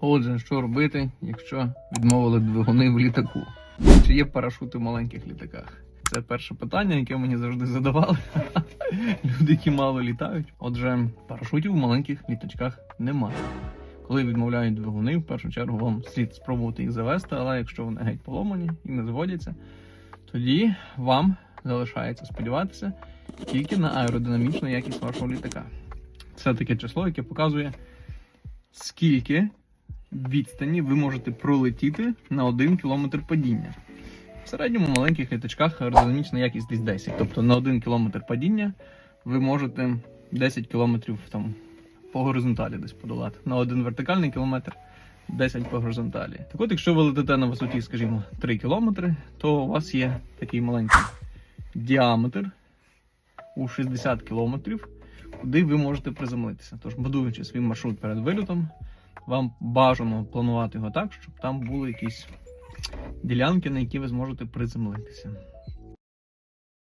Отже, що робити, якщо відмовили двигуни в літаку? Чи є парашути в маленьких літаках? Це перше питання, яке мені завжди задавали. Люди, які мало літають. Отже, парашутів в маленьких літачках немає. Коли відмовляють двигуни, в першу чергу вам слід спробувати їх завести, але якщо вони геть поломані і не зводяться, тоді вам залишається сподіватися тільки на аеродинамічну якість вашого літака. Це таке число, яке показує, скільки відстані ви можете пролетіти на 1 км падіння. В середньому маленьких літачках аеродинамічна якість десь 10. Тобто на 1 км падіння ви можете 10 км там, по горизонталі десь подолати. На один вертикальний кілометр 10 по горизонталі. Так от, якщо ви летите на висоті, скажімо, 3 км, то у вас є такий маленький діаметр у 60 км, куди ви можете приземлитися. Тож, будуючи свій маршрут перед вильотом, вам бажано планувати його так, щоб там були якісь ділянки, на які ви зможете приземлитися.